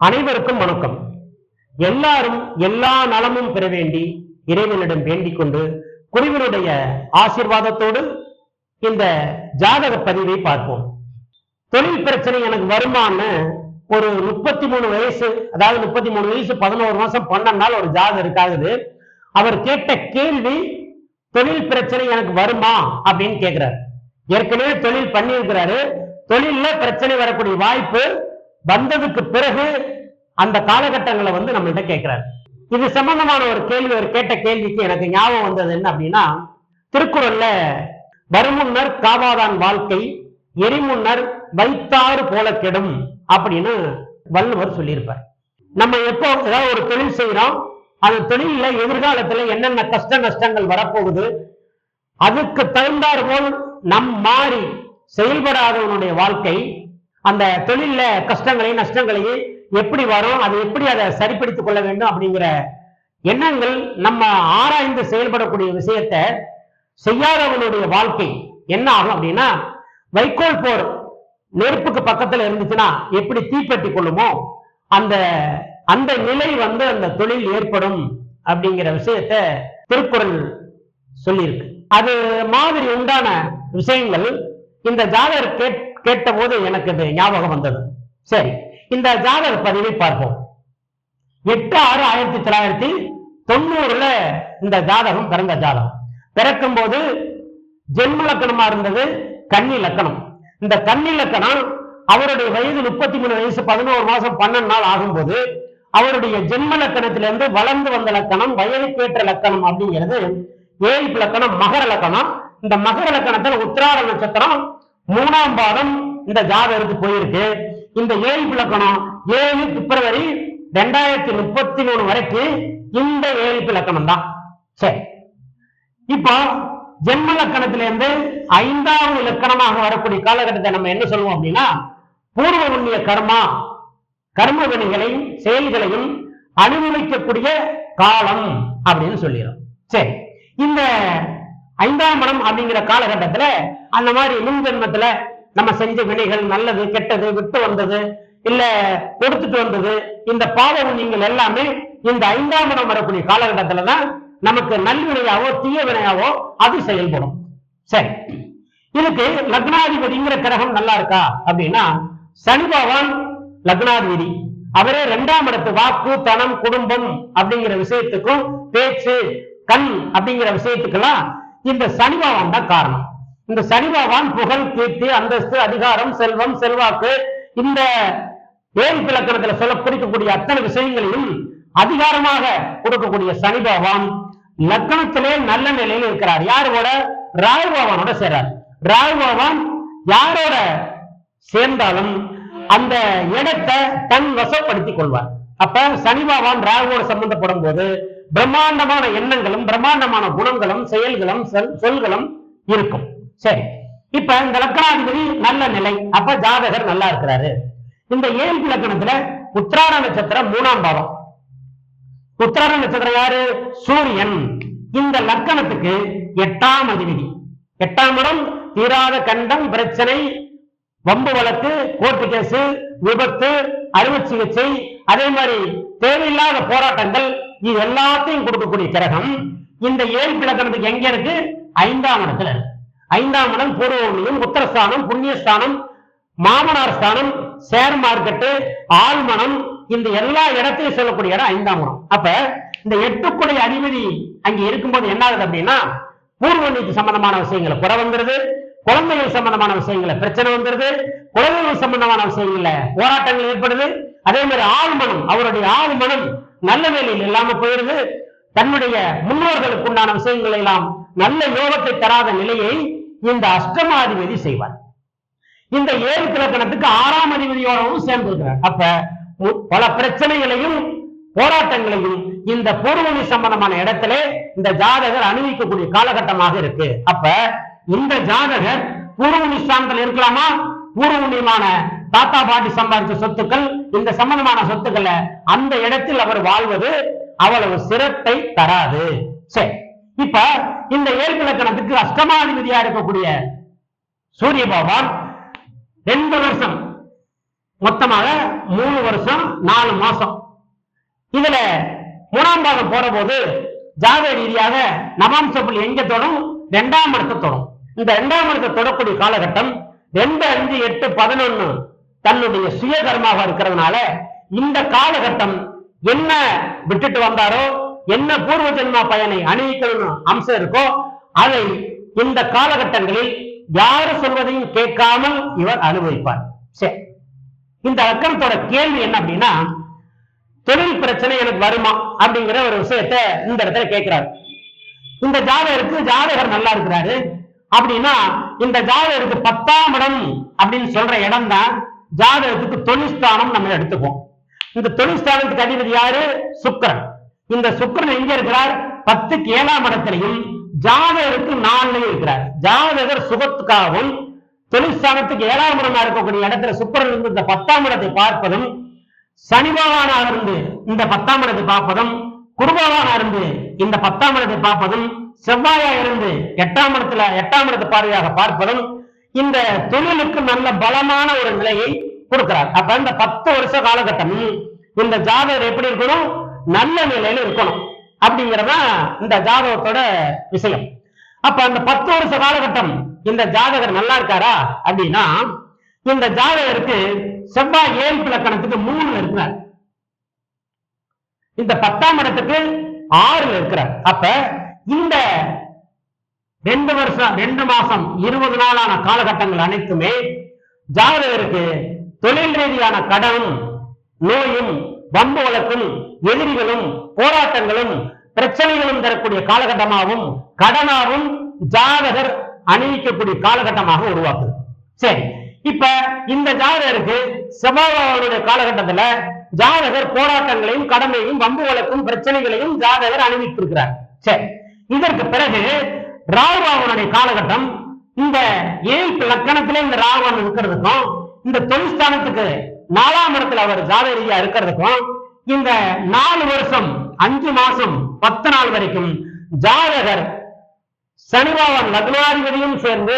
அனைவருக்கும் வணக்கம். எல்லாரும் எல்லா நலமும் பெற வேண்டி இறைவனிடம் வேண்டிக் கொண்டு குருவினுடைய ஆசீர்வாதத்தோடு இந்த ஜாதக பதிவை பார்ப்போம். தொழில் பிரச்சனை எனக்கு வருமான்னு ஒரு முப்பத்தி மூணு வயசு அதாவது முப்பத்தி மூணு வயசு பதினோரு மாசம் பன்னெண்டு நாள் ஒரு ஜாதகம் இருக்காகுது அவர் கேட்ட கேள்வி தொழில் பிரச்சனை எனக்கு வருமா? அப்படின்னு கேட்கிறார் ஏற்கனவே தொழில் பண்ணியிருக்கிறாரு. தொழில்ல பிரச்சனை வரக்கூடிய வாய்ப்பு வந்ததுக்கு பிறகு அந்த காலகட்டங்களை வந்து நம்மள்ட்ட கேட்கிறாரு. இது சம்பந்தமான ஒரு கேள்வி ஒரு கேட்ட கேள்விக்கு எனக்கு ஞாபகம் வந்தது என்ன அப்படின்னா திருக்குறள்ல வருமுன்னர் காவாதான் வாழ்க்கை எரிமுன்னர் வைத்தாறு போல கெடும் அப்படின்னு வள்ளுவர் சொல்லியிருப்பார். நம்ம எப்போ ஏதாவது ஒரு தொழில் செய்யறோம் அந்த தொழில எதிர்காலத்துல என்னென்ன கஷ்ட நஷ்டங்கள் வரப்போகுது அதுக்கு தகுந்தாறு போல் நம் மாறி செயல்படாதவனுடைய வாழ்க்கை அந்த தொழில்ல கஷ்டங்களையும் நஷ்டங்களையும் எப்படி வரும் அதை எப்படி அதை சரிப்படுத்திக் கொள்ள வேண்டும் அப்படிங்கிற எண்ணங்கள் நம்ம ஆராய்ந்து செயல்படக்கூடிய விஷயத்த செய்யாதவனுடைய வாழ்க்கை என்ன ஆகும் அப்படின்னா வைக்கோல் போர் நெருப்புக்கு பக்கத்துல இருந்துச்சுன்னா எப்படி தீப்பற்றி கொள்ளுமோ அந்த அந்த நிலை வந்து அந்த தொழில் ஏற்படும் அப்படிங்கிற விஷயத்த திருக்குறள் சொல்லியிருக்கு. அது மாதிரி உண்டான விஷயங்கள் இந்த ஜாதகர் கேட் கேட்ட போது எனக்கு இது ஞாபகம் வந்தது. சரி இந்த ஜாதக பதிவை பார்ப்போம். எட்டு ஆறு ஆயிரத்தி தொள்ளாயிரத்தி தொண்ணூறுல இந்த ஜாதகம் பிறந்த ஜாதகம். பிறக்கும் போது ஜென்ம லக்கணமா இருந்தது கன்னி லக்கணம். இந்த கன்னி லக்கணம் அவருடைய வயது முப்பத்தி மூணு வயசு பதினோரு மாசம் பன்னெண்டு நாள் ஆகும்போது அவருடைய ஜென்ம லக்கணத்திலிருந்து வளர்ந்து வந்த லக்கணம் வயதுக்கேற்ற லக்கணம் அப்படிங்கிறது ஏழு லக்கணம் மகர லக்கணம். இந்த மகர லக்கணத்துல உத்திராட நட்சத்திரம் மூணாம் பாதம் இந்த ஜாதகருக்கு போயிருக்கு. இந்த ஏழு லக்கணம் ஏழு பிப்ரவரி ரெண்டாயிரத்தி முப்பத்தி மூணு வரைக்கும் இந்த ஏழு பிளக்கணம் தான் சரி. இப்போ ஜென்ம லக்கணத்திலிருந்து ஐந்தாவது இலக்கணமாக வரக்கூடிய காலகட்டத்தை நம்ம என்ன சொல்லுவோம் அப்படின்னா பூர்வ புண்ணிய கர்மா கர்ம வினைகளையும் செயல்களையும் அனுபவிக்கக்கூடிய காலம் அப்படின்னு சொல்லிடும் சரி. இந்த ஐந்தாம் இடம் அப்படிங்கிற காலகட்டத்துல அந்த மாதிரி முன் ஜென்மத்துல நம்ம செஞ்ச வினைகள் நல்லது கெட்டது விட்டு வந்தது இல்ல கொடுத்துட்டு வந்தது இந்த பாவ நீங்கள் எல்லாமே இந்த ஐந்தாம் இடம் வரக்கூடிய காலகட்டத்துல தான் நமக்கு நல்வினையாவோ தீய வினையாவோ அது செயல்படும். சரி. இதுக்கு லக்னாதிபதிங்கிற கிரகம் நல்லா இருக்கா? அப்படின்னா சனி பகவான் லக்னாதிபதி. அவரே இரண்டாம் இடத்து வாக்கு தனம் குடும்பம் அப்படிங்கிற விஷயத்துக்கும் பேச்சு கண் அப்படிங்கிற விஷயத்துக்கெல்லாம் இந்த சனி பகவான் தான் காரணம். இந்த சனி பகவான் புகழ் கீர்த்தி அந்தஸ்து அதிகாரம் செல்வம் செல்வாக்கு இந்த ஏழு இலக்கணத்துல சொல்ல குறிக்கக்கூடிய அத்தனை விஷயங்களையும் அதிகாரமாக கொடுக்கக்கூடிய சனி பகவான் லக்னத்திலே நல்ல நிலையில் இருக்கிறார். யாரோட ராகு பகவானோட சேர்றார். ராகு பகவான் யாரோட சேர்ந்தாலும் அந்த இடத்தை தன் வசப்படுத்திக் கொள்வார். அப்ப சனி பகவான் ராகுவோட சம்பந்தப்படும் போது பிரம்மாண்டமான எண்ணங்களும் பிரம்மாண்டமான குணங்களும் செயல்களும் சொல்- சொல்களும் இருக்கும். சரி. இப்ப இந்த லக்கணாதிபதி நல்ல நிலை. அப்ப ஜாதகர் நல்லா இருக்கிறாரு. இந்த ஏழு லக்கணத்துல உத்திராட நட்சத்திரம் மூணாம் பாவம். உத்திராட நட்சத்திரம் யாரு? சூரியன். இந்த லக்கணத்துக்கு எட்டாம் அதிபதி எட்டாம் இடம் தீராத கண்டம் பிரச்சனை வம்பு வழக்கு கோர்ட்டு கேஸ் விபத்து அறுவை சிகிச்சை அதே மாதிரி தேவையில்லாத போராட்டங்கள் இது எல்லாத்தையும் கொடுக்கக்கூடிய கிரகம். இந்த ஏழு லக்கணத்துக்கு எங்க இருக்கு? ஐந்தாம் இடத்துல இருக்கு. ஐந்தாம் இடம் பூர்வமியும் உத்தரஸ்தானம் புண்ணியஸ்தானம் மாமனார் ஸ்தானம் ஷேர் மார்க்கெட்டு ஆழ்மனம் இந்த எல்லா இடத்தையும் சொல்லக்கூடிய இடம் ஐந்தாம் இடம். அப்ப இந்த எட்டுக்குடைய அதிபதி அங்க இருக்கும்போது என்ன ஆகுது அப்படின்னா பூர்வ நீதி சம்பந்தமான விஷயங்களை குறை வந்துருது குழந்தைகள் சம்பந்தமான விஷயங்கள பிரச்சனை வந்துருது குழந்தைகள் சம்பந்தமான விஷயங்கள போராட்டங்கள் ஏற்படுது. அதே மாதிரி ஆழ்மனம் அவருடைய ஆழ்மனம் நல்ல வேலையில் இல்லாம போயிருது தன்னுடைய முன்னோர்களுக்கு உண்டான விஷயங்களை எல்லாம் நல்ல யோகத்தை தராத நிலையை இந்த அஷ்டமாதிபதி செய்வார். இந்த ஏழு கிழக்கணத்துக்கு ஆறாம் அதிபதியோடவும் சேர்ந்திருக்கிறார். அப்ப பல பிரச்சனைகளையும் போராட்டங்களையும் இந்த பூர்வமி சம்பந்தமான இடத்துல இந்த ஜாதகர் அனுபவிக்கக்கூடிய காலகட்டமாக இருக்கு. அப்ப இந்த ஜாதகர் பூர்வமி ஸ்தானத்தில் இருக்கலாமா? பூர்வமியமான தாத்தா பாட்டி சம்பாதிச்ச சொத்துக்கள் இந்த சம்பந்தமான சொத்துக்களை அந்த இடத்தில் அவர் வாழ்வது அவ்வளவு சிறப்பை தராது. சரி. இப்ப இந்த ஏற்கலக்கணத்துக்கு அஷ்டமாதிபதியா இருக்கக்கூடிய சூரிய பகவான் ரெண்டு வருஷம். மொத்தமாக மூணு வருஷம் நாலு மாசம். இதுல மூணாம் பாகம் போற போது ஜாதக ரீதியாக நவாம்ச எங்க தொடும்? ரெண்டாம் இடத்தை தொடும். இந்த ரெண்டாம் இடத்தை தொடக்கூடிய காலகட்டம் ரெண்டு அஞ்சு எட்டு பதினொன்னு தன்னுடைய சுய கர்மாக இருக்கிறதுனால இந்த காலகட்டம் என்ன விட்டுட்டு வந்தாரோ என்ன பூர்வ ஜென்மா பயனை அணிவிக்கணும்னு அம்சம் இருக்கோ அதை இந்த காலகட்டங்களில் யாரு சொல்வதையும் கேட்காமல் இவர் அனுபவிப்பார். சரி. இந்த அக்கணத்தோட கேள்வி என்ன அப்படின்னா தொழில் பிரச்சனை எனக்கு வருமா அப்படிங்கிற ஒரு விஷயத்தை இந்த இடத்துல கேட்கிறாரு. இந்த ஜாதகருக்கு ஜாதகர் நல்லா இருக்கிறாரு. அப்படின்னா இந்த ஜாதகருக்கு பத்தாம் இடம் அப்படின்னு சொல்ற இடம் தான் ஜாதகத்துக்கு தொழில்ஸ்தானம் நம்ம எடுத்துப்போம் இந்த தொழில்ஸ்தானத்துக்கு அதிபதி யாரு? சுக்கரன். இந்த சுக்கரன் எங்க இருக்கிறார்? பத்துக்கு ஏழாம் இடத்திலையும் ஜாதகருக்கு நாலுலையும் இருக்கிறார். ஜாதகர் சுகத்துக்காகவும் தொழிற்சாலத்துக்கு ஏழாம் இடமா இருக்கக்கூடிய இடத்துல சுக்கிரன் இருந்து இந்த பத்தாம் இடத்தை பார்ப்பதும் சனி பகவானாக இருந்து இந்த பத்தாம் இடத்தை பார்ப்பதும் குருபகவானா இருந்து இந்த பத்தாம் இடத்தை பார்ப்பதும் செவ்வாயா இருந்து எட்டாம் இடத்துல எட்டாம் இடத்து பார்வையாக பார்ப்பதும் இந்த தொழிலுக்கு நல்ல பலமான ஒரு நிலையை கொடுக்கிறார். அப்ப இந்த பத்து வருஷ காலகட்டம் இந்த ஜாதகர் எப்படி இருக்கணும்? நல்ல நிலையில இருக்கணும். அப்படிங்கறதா இந்த ஜாதகத்தோட விஷயம். அப்ப அந்த பத்து வருஷ காலகட்டம் இந்த ஜாதகர் நல்லா இருக்காரா? அப்படின்னா இந்த ஜாதகருக்கு செவ்வாய் ஏழு இலக்கணத்துக்கு மூணு இருக்கிறார். இந்த பத்தாம் இடத்துக்கு ஆறுல இருக்கிறார். அப்ப இந்த ரெண்டு வருஷம் ரெண்டு மாசம் இருபது நாளான காலகட்டங்கள் அனைத்துமே ஜாதகருக்கு தொழில் ரீதியான கடனும் நோயும் வம்பு வழக்கும் எதிரிகளும் போராட்டங்களும் பிரச்சனைகளும் தரக்கூடிய காலகட்டமாகவும் கடனாகவும் ஜாதகர் அணிவிக்கக்கூடிய காலகட்டமாக உருவாக்குது. சரி இப்ப இந்த ஜாதகருக்கு செவ்வாயுடைய காலகட்டத்துல ஜாதகர் போராட்டங்களையும் கடமையும் வம்பு வழக்கும் பிரச்சனைகளையும் ஜாதகர் அணிவித்திருக்கிறார். சரி இதற்கு பிறகு ராகுபாவனுடைய காலகட்டம் இந்த ஏழு லக்கணத்திலே இந்த ராகுவன் இருக்கிறதுக்கும் இந்த தொழிற்ஸ்தானத்துக்கு நாலாம் இடத்துல அவர் ஜாதகரியா இருக்கிறதுக்கும் இந்த நாலு வருஷம் அஞ்சு மாசம் பத்து நாள் வரைக்கும் ஜாதகர் சனிபாவன் லக்னாதிபதியும் சேர்ந்து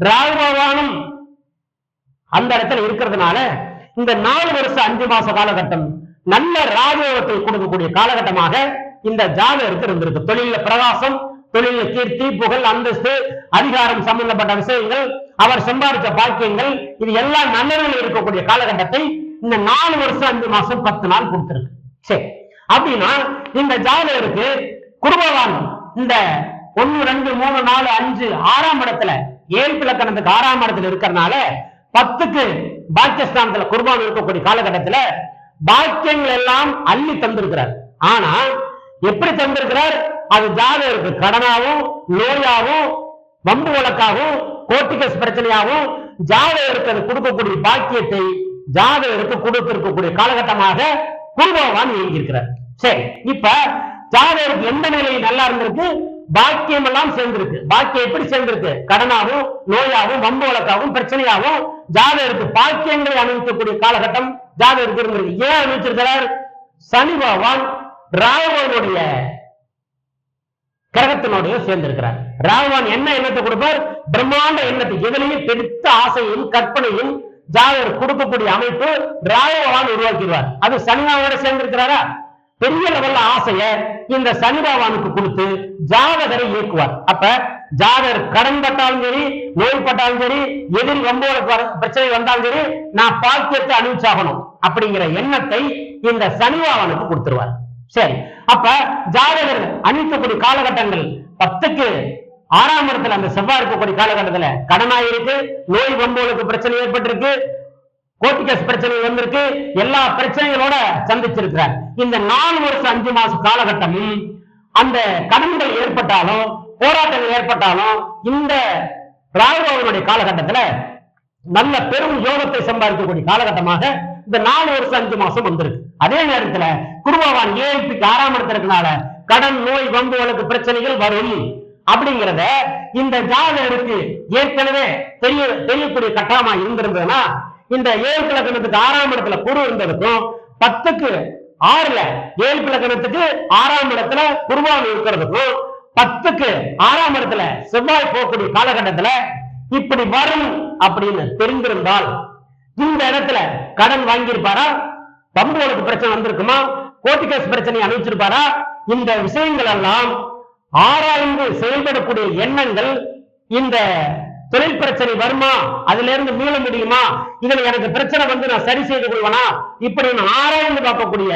ராகு பகவானும் அந்த இடத்துல இருக்கிறதுனால இந்த நாலு வருஷம் அஞ்சு மாச காலகட்டம் நல்ல ராஜயோகத்தை கொடுக்கக்கூடிய காலகட்டமாக இந்த ஜாதகருக்கு இருந்திருக்கு. தொழில பிரகாசம் தொழில கீர்த்தி புகழ் அந்தஸ்து அதிகாரம் சம்பந்தப்பட்ட விஷயங்கள் அவர் சம்பாதித்த பாக்கியங்கள் இது எல்லா நல்லதில் இருக்கக்கூடிய காலகட்டத்தை இந்த நாலு வருஷம் அஞ்சு மாசம் பத்து நாள் கொடுத்துருக்கு. சரி. அப்படின்னா இந்த ஜாதகருக்கு குடும்பவான் இந்த ஒன்னு ரெண்டு மூணு நாலு அஞ்சு ஆறாம் இடத்துல ஏழு இலக்கணத்துக்கு ஆறாம் இடத்துல இருக்கிறதுனால பத்துக்கு பாக்கியஸ்தானத்துல குர்பான் இருக்கக்கூடிய காலகட்டத்துல பாக்கியங்கள் எல்லாம் அள்ளி தந்திருக்கிறார். ஆனா எப்படி தந்திருக்கிறார்? அது ஜாதகருக்கு கடனாவும் நோயாவும் வம்பு வழக்காகவும் கோர்ட்டிகஸ் பிரச்சனையாகவும் ஜாதகருக்கு அது கொடுக்கக்கூடிய பாக்கியத்தை ஜாதகருக்கு கொடுத்திருக்கக்கூடிய காலகட்டமாக குருபகவான் இயங்கியிருக்கிறார். சரி இப்ப ஜாதகருக்கு எந்த நிலை நல்லா இருந்திருக்கு? பாக்கியம் எல்லாம் சேர்ந்திருக்கு. பாக்கியம் எப்படி சேர்ந்திருக்கு? கடனாவும் நோயாவும் வம்பு வழக்காகவும் பிரச்சனையாவும் ஜாதகருக்கு பாக்கியங்களை அனுபவிக்கக்கூடிய காலகட்டம் ஜாதகருக்கு இருந்திருக்கு. ஏன் அனுபவிச்சிருக்கிறார்? சனி பகவான் ராகுவனுடைய கிரகத்தினோடைய சேர்ந்திருக்கிறார். ராகுவான் என்ன எண்ணத்தை கொடுப்பார்? பிரம்மாண்ட எண்ணத்தை எதிலையும் பிடித்த ஆசையும் கற்பனையும் ஜாதகர் கொடுக்கக்கூடிய அமைப்பு ராகுவான் உருவாக்கிடுவார். அது சனிபாவோட சேர்ந்திருக்கிறாரா? பெரிய லெவல்ல ஆசைய இந்த சனிபாவானுக்கு கொடுத்து ஜாதகரை இயக்குவார். அப்ப ஜாதகர் கடன் பட்டாலும் சரி நோய் பட்டாலும் சரி எதிர் வம்போல பிரச்சனை வந்தாலும் சரி நான் பாக்கியத்தை அனுப்பிச்சாகணும் அப்படிங்கிற எண்ணத்தை இந்த சனிபாவானுக்கு கொடுத்துருவார். சரி. அப்ப ஜாதகர் அணிக்கக்கூடிய காலகட்டங்கள் பத்துக்கு ஆறாம் இடத்துல அந்த செவ்வாய் இருக்கக்கூடிய காலகட்டத்துல கடனாயிருக்கு. நோய் வம்போலுக்கு பிரச்சனை ஏற்பட்டிருக்கு. கோட்டிகஸ் பிரச்சனை வந்திருக்கு. எல்லா பிரச்சனைகளோட சந்திச்சிருக்கிறார். இந்த நாலு வருஷம் அஞ்சு மாச காலகட்டமும் அந்த கடன்கள் ஏற்பட்டாலும் போராட்டங்கள் ஏற்பட்டாலும் இந்த ராகுபவனுடைய காலகட்டத்துல நல்ல பெரும் யோகத்தை சம்பாதிக்கக்கூடிய காலகட்டமாக இந்த நாலு வருஷம் அஞ்சு மாசம் வந்திருக்கு. அதே நேரத்துல குருபவான் ஏழ்பிக்கு ஆறாம் இடத்துல இருக்கனால கடன் நோய் வம்பு வழக்கு பிரச்சனைகள் வரும் அப்படிங்கிறத இந்த ஜாதகருக்கு ஏற்கனவே தெரிய தெரியக்கூடிய கட்டமா இருந்திருந்ததுன்னா இந்த ஏழு கிழக்கணத்துக்கு ஆறாம் இடத்துல குரு இருந்ததுக்கும் பத்துக்கு ஆறுல ஏழு கிழக்கணத்துக்கு ஆறாம் இடத்துல குருவான் இருக்கிறதுக்கும் பத்துக்கு ஆறாம் இடத்துல செவ்வாய் போகக்கூடிய காலகட்டத்துல இப்படி வரும் அப்படின்னு தெரிந்திருந்தால் இந்த இடத்துல கடன் வாங்கியிருப்பாரா? பம்புகளுக்கு பிரச்சனை வந்திருக்குமா? கோர்ட்டு கேஸ் பிரச்சனை அனுப்பிச்சிருப்பாரா? இந்த விஷயங்கள் எல்லாம் ஆராய்ந்து செயல்படக்கூடிய எண்ணங்கள் இந்த தொழில் பிரச்சனை வருமா? அதுல இருந்து மீள முடியுமா? இதுல எனக்கு பிரச்சனை வந்து நான் சரி செய்து கொள்வனா? இப்படி நான் ஆராய்ந்து பார்க்கக்கூடிய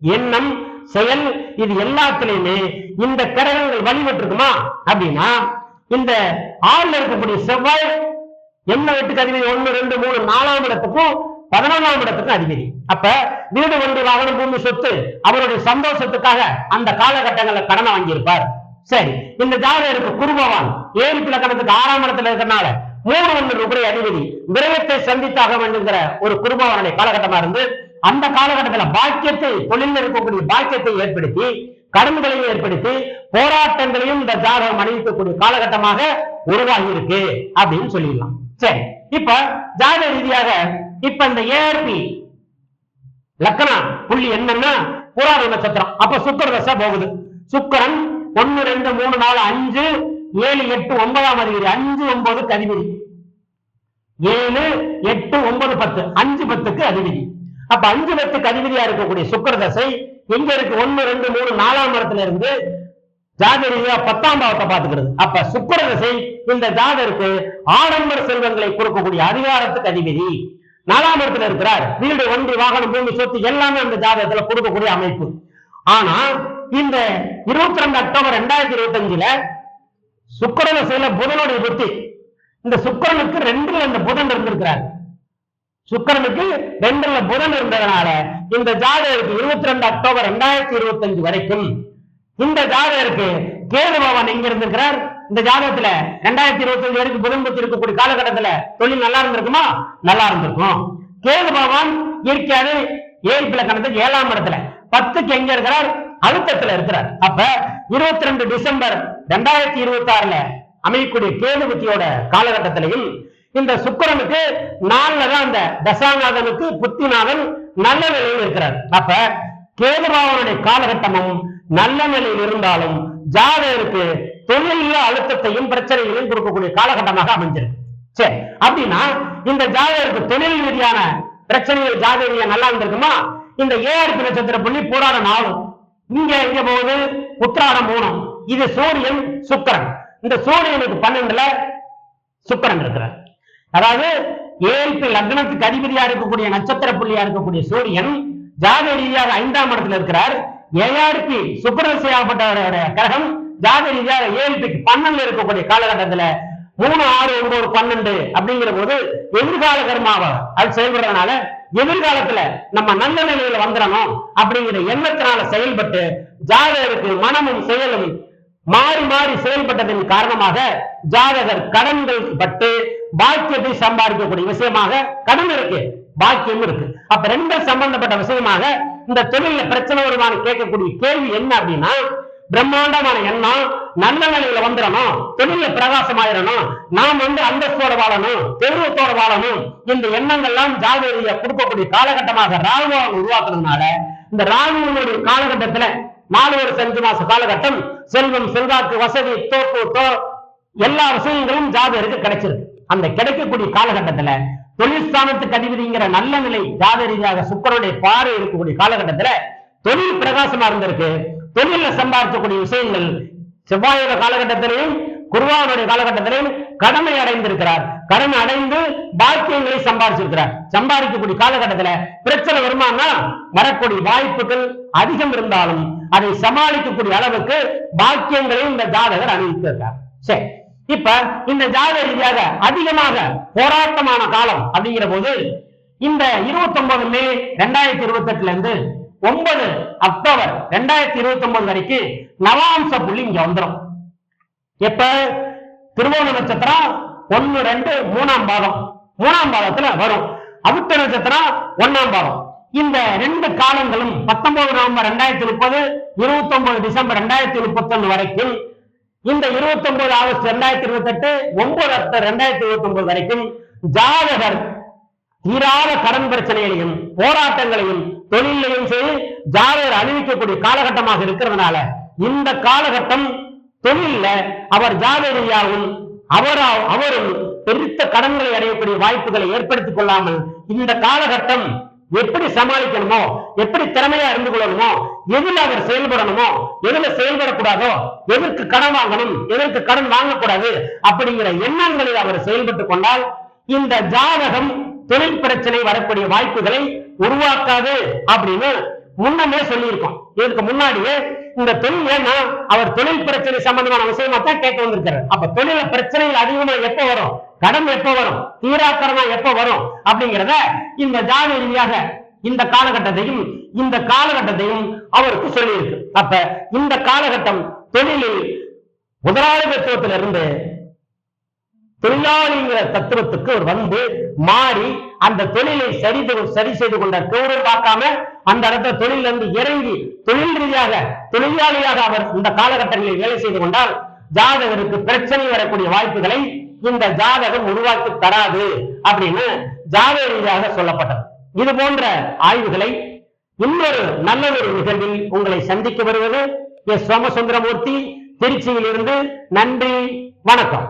எண்ணம் செயல் இது எல்லாத்துலயுமே இந்த கிரகங்கள் வழிபட்டிருக்குமா? அப்படின்னா இந்த ஆறுல இருக்கக்கூடிய செவ்வாய் என்ன வீட்டுக்கு அதிபதி? ஒன்னு ரெண்டு மூணு நாலாம் இடத்துக்கும் பதினொன்றாம் இடத்துக்கும் அதிபதி. அப்ப வீடு ஒன்று வாகனம் பூமி சொத்து அவருடைய சந்தோஷத்துக்காக அந்த காலகட்டங்களில் கடனை வாங்கியிருப்பார். சரி இந்த ஜாதகருக்கு குருபவான் ஏழு இலக்கணத்துக்கு ஆறாம் இடத்துல இருக்கிறனால மூணு ஒன்று ரூபாய் அதிபதி விரயத்தை சந்தித்தாக வேண்டுங்கிற ஒரு குருபவானுடைய காலகட்டமா இருந்து அந்த காலகட்டத்துல பாக்கியத்தை தொழில் இருக்கக்கூடிய பாக்கியத்தை ஏற்படுத்தி கடன்களையும் ஏற்படுத்தி போராட்டங்களையும் இந்த ஜாதகம் அணிவிக்கக்கூடிய காலகட்டமாக உருவாகி இருக்கு அப்படின்னு சொல்லிடலாம். சரி இப்ப ஜாத ரீதியாக இப்ப இந்த ஏஆர்பி லக்கணம் புள்ளி என்னன்னா புராண நட்சத்திரம் அப்ப சுக்கர தசை போகுது. சுக்கரன் ஒன்னு ரெண்டு மூணு நாலு அஞ்சு ஏழு எட்டு ஒன்பதாம் அதிபதி அஞ்சு ஒன்பது அதிபதி ஏழு எட்டு ஒன்பது பத்து. அஞ்சு பத்துக்கு அதிபதி. அப்ப அஞ்சு பத்துக்கு அதிபதியா இருக்கக்கூடிய சுக்கர தசை எங்க இருக்கு? ஒன்னு ரெண்டு மூணு நாலாம் மரத்துல இருந்து ஜாதகரியா பத்தாம் பாவத்தை பார்த்துக்கிறது. அப்ப சுக்கர திசை இந்த ஜாதருக்கு ஆடம்பர செல்வங்களை கொடுக்கக்கூடிய அதிகாரத்துக்கு அதிபதி. நாலாம் இடத்துல இருக்கிறார். வீடு வண்டி வாகனம் பூமி சொத்து எல்லாமே அந்த ஜாதகத்துல கொடுக்கக்கூடிய அமைப்பு. ஆனா இந்த இருபத்தி ரெண்டு அக்டோபர் ரெண்டாயிரத்தி இருபத்தி அஞ்சுல சுக்கர திசையில புதனுடைய புத்தி. இந்த சுக்கரனுக்கு ரெண்டுல இந்த புதன் இருந்திருக்கிறார். சுக்கரனுக்கு ரெண்டுல புதன் இருந்ததுனால இந்த ஜாதகருக்கு இருபத்தி ரெண்டு அக்டோபர் ரெண்டாயிரத்தி இருபத்தி அஞ்சு வரைக்கும் இந்த ஜாதகருக்கு கேது பகவான் எங்க இருந்திருக்கிறார். இந்த ஜாதகத்துல ரெண்டாயிரத்தி இருபத்தி அஞ்சு வரைக்கும் புதன் இருக்கக்கூடிய காலகட்டத்துல தொழில் நல்லா இருந்திருக்குமா? நல்லா இருந்திருக்கும். கேது பகவான் இயற்கையாவே ஏழு பிளக்கணத்துக்கு ஏழாம் இடத்துல. பத்துக்கு எங்க இருக்கிறார்? அழுத்தத்துல இருக்கிறார். அப்ப இருபத்தி ரெண்டு டிசம்பர் ரெண்டாயிரத்தி இருபத்தி ஆறுல அமையக்கூடிய கேது புத்தியோட காலகட்டத்திலையும் இந்த சுக்கரனுக்கு நாலுல தான் அந்த தசாநாதனுக்கு புத்திநாதன் நல்ல நிலையில் இருக்கிறார். அப்ப கேதுபாவனுடைய காலகட்டமும் நல்ல நிலையில் இருந்தாலும் ஜாதகருக்கு தொழில அழுத்தத்தையும் பிரச்சனைகளையும் கொடுக்கக்கூடிய காலகட்டமாக அமைஞ்சிருக்கு. சரி அப்படின்னா இந்த ஜாதகருக்கு தொழில் ரீதியான பிரச்சனைகள் ஜாதக ரீதியா நல்லா இருந்திருக்குமா? இந்த ஏஆர்பி நட்சத்திர புள்ளி போராட நாளும் இங்க எங்க போகுது உத்திராடம் போனோம் இது சூரியன் சுக்கரன். இந்த சூரியனுக்கு பன்னெண்டுல சுக்கரன் இருக்கிறார். அதாவது ஏழ்பி லக்னத்துக்கு அதிபதியா இருக்கக்கூடிய நட்சத்திர புள்ளியா இருக்கக்கூடிய சூரியன் ஜாத ரீதியாக ஐந்தாம் இடத்துல இருக்கிறார். ஏஆர்பி செய்யப்பட்டவரோட கிரகம் ஜாதி ரீதியாக ஏழ்பிக்கு பன்னெண்டு இருக்கக்கூடிய காலகட்டத்துல மூணு ஆறு ஒன்பது பன்னெண்டு அப்படிங்கிற போது எதிர்கால கர்மாவை அது செயல்படுறதுனால எதிர்காலத்துல நம்ம நல்ல நிலையில வந்துடணும் அப்படிங்கிற எண்ணத்தினால செயல்பட்டு ஜாதகருக்கு மனமும் செயலும் மாறி மாறி செயல்பட்டதன் காரணமாக ஜாதகர் கடன்கள் பட்டு பாக்கியத்தை சம்பாதிக்கக்கூடிய விஷயமாக கடன் இருக்கு பாக்கியம் இருக்கு. அப்ப ரெண்டும் சம்பந்தப்பட்ட விஷயமாக இந்த தொழில பிரச்சனை வருமானு கேட்கக்கூடிய கேள்வி என்ன அப்படின்னா பிரம்மாண்டமான எண்ணம் நல்ல நிலையில வந்துடணும் தொழில பிரகாசமாயிடணும் நாம் வந்து அந்தஸ்தோட வாழணும் பெருவத்தோட வாழணும் இந்த எண்ணங்கள்லாம் ஜாதகரியா கொடுக்கக்கூடிய காலகட்டமாக ராணுவம் உருவாக்குறதுனால இந்த ராகுவனுடைய காலகட்டத்துல நாலு வருஷம் அஞ்சு மாச காலகட்டம் செல்வம் செல்வாக்கு வசதி தோப்பு தோ எல்லா விஷயங்களும் ஜாதகருக்கு கிடைச்சிருக்கு. அந்த கிடைக்கக்கூடிய காலகட்டத்துல தொழில் அதிபதிங்கிற நல்ல நிலை ஜாத ரீதியாக சுக்கரனுடைய பாறை இருக்கக்கூடிய காலகட்டத்துல தொழில் பிரகாசமா இருந்திருக்கு. தொழில சம்பாதிக்கக்கூடிய விஷயங்கள் செவ்வாயோட காலகட்டத்திலையும் குருவானுடைய காலகட்டத்திலையும் கடமை அடைந்திருக்கிறார். கடன் அடைந்து பாக்கியங்களை சம்பாதிச்சிருக்கிறார். சம்பாதிக்கக்கூடிய காலகட்டத்துல பிரச்சனை வருமானா வரக்கூடிய வாய்ப்புகள் அதிகம் இருந்தாலும் அதை சமாளிக்கக்கூடிய அளவுக்கு பாக்கியங்களையும் இந்த ஜாதகர் அணிவித்திருக்கார் சரி. இப்ப இந்த ஜாத ரீதியாக அதிகமாக போராட்டமான காலம் அப்படிங்கிற போது இந்த இருபத்தி ஒன்பது மே ரெண்டாயிரத்தி இருபத்தி எட்டுல இருந்து ஒன்பது அக்டோபர் ரெண்டாயிரத்தி இருபத்தி ஒன்பது வரைக்கும் நவாம்ச புள்ளி இங்க வந்துடும் எப்ப? திருவோண நட்சத்திரம் ஒன்னு ரெண்டு மூணாம் பாதம். மூணாம் பாதத்துல வரும். அவிட்ட நட்சத்திரம் ஒன்னாம் பாதம். இந்த ரெண்டு காலங்களும் பத்தொன்பது நவம்பர் ரெண்டாயிரத்தி முப்பது இருபத்தி ஒன்பது டிசம்பர் ரெண்டாயிரத்தி முப்பத்தி ஒன்னு வரைக்கும் இந்த இருபத்தி ஒன்பது ஆகஸ்ட் ரெண்டாயிரத்தி இருபத்தி எட்டு ஒன்பது அக்டோபர் ரெண்டாயிரத்தி இருபத்தி ஒன்பது வரைக்கும் ஜாதகர் தீராத கடன் பிரச்சனைகளையும் போராட்டங்களையும் தொழிலையும் சரி ஜாதகர் அணிவிக்கக்கூடிய காலகட்டமாக இருக்கிறதுனால இந்த காலகட்டம் தொழில்ல அவர் ஜாதகரியாகவும் அவரா அவரும் பெருத்த கடன்களை அடையக்கூடிய வாய்ப்புகளை ஏற்படுத்திக் கொள்ளாமல் இந்த காலகட்டம் எப்படி சமாளிக்கணுமோ எப்படி திறமையா இருந்து கொள்ளணுமோ எதுல அவர் செயல்படணுமோ எதுல செயல்படக்கூடாதோ எதற்கு கடன் வாங்கணும் எதற்கு கடன் வாங்கக்கூடாது அப்படிங்கிற எண்ணங்களில் அவர் செயல்பட்டுக் கொண்டால் இந்த ஜாதகம் தொழில் பிரச்சனை வரக்கூடிய வாய்ப்புகளை உருவாக்காது அப்படின்னு முன்னமே சொல்லியிருக்கோம். இதுக்கு முன்னாடியே இந்த தொழில் ஏன்னா அவர் தொழில் பிரச்சனை சம்பந்தமான விஷயமா தான் கேட்க வந்திருக்காரு. அப்ப தொழில பிரச்சனைகள் அதிகமா எப்ப வரும்? கடன் எப்ப வரும்? தீராக்கரணம் எப்ப வரும்? அப்படிங்கிறத இந்த ஜாத ரீதியாக இந்த காலகட்டத்தையும் இந்த காலகட்டத்தையும் அவருக்கு சொல்லியிருக்கு. அப்ப இந்த காலகட்டம் தொழிலில் முதலாளித்துவத்திலிருந்து தொழிலாளிங்கிற தத்துவத்துக்கு அவர் வந்து மாறி அந்த தொழிலை சரி சரி செய்து கொண்ட கௌரவம் பார்க்காம அந்த இடத்துல தொழில இருந்து இறங்கி தொழில் ரீதியாக தொழிலாளியாக அவர் இந்த காலகட்டங்களில் வேலை செய்து கொண்டால் ஜாதகருக்கு பிரச்சனை வரக்கூடிய வாய்ப்புகளை இந்த ஜாதகம் உருவாக்கி தராது அப்படின்னு ஜாதக ரீதியாக சொல்லப்பட்டது. இது போன்ற ஆய்வுகளை இன்னொரு நல்ல ஒரு நிகழ்வில் உங்களை சந்திக்க வருவது எஸ் சோமசுந்தரமூர்த்தி திருச்சியிலிருந்து நன்றி வணக்கம்.